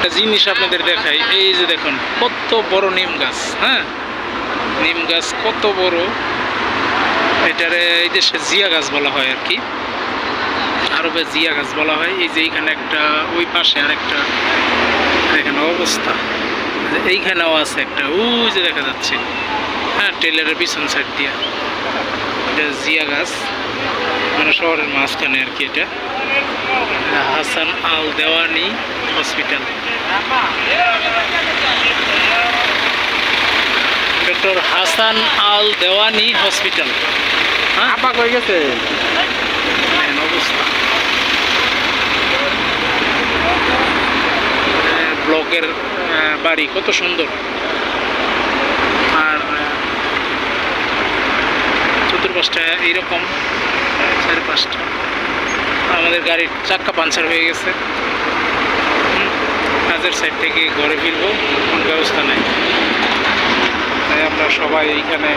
একটা জিনিস আপনাদের দেখাই, এই যে দেখুন, কত বড় নিম গাছ হ্যাঁ? নিম গাছ কত বড়। এটারে এই দেশে জিয়া গাছ বলা হয় আর কি। আরবে জিয়া গাছ বলা হয়, এই যে এইখানে একটা, ওই পাশে আরেকটা, দেখেন অবস্থা। এইখানেও আছে একটা, ওই যে দেখা যাচ্ছে। হ্যাঁ টেলারের পিছন সাইড দিয়ে। এটা জিয়া গাছ। শহরের মাঝখানে আর কি এটা। হাসান আল দেওয়ানি হসপিটাল ডক্টর হাসান আল দেওয়ানি হসপিটাল হ্যাঁ? আপা কই গেছে? অবস্থা। ব্লকের বাড়ি কত সুন্দর। আর চতুর্পাশটা এইরকম। জাস্ট আমাদের গাড়ির চাক্কা পাঞ্চার হয়ে গেছে। কাজের সাইড থেকে ঘরে ফিরবো কোনো ব্যবস্থা নাই। তাই আমরা সবাই এইখানে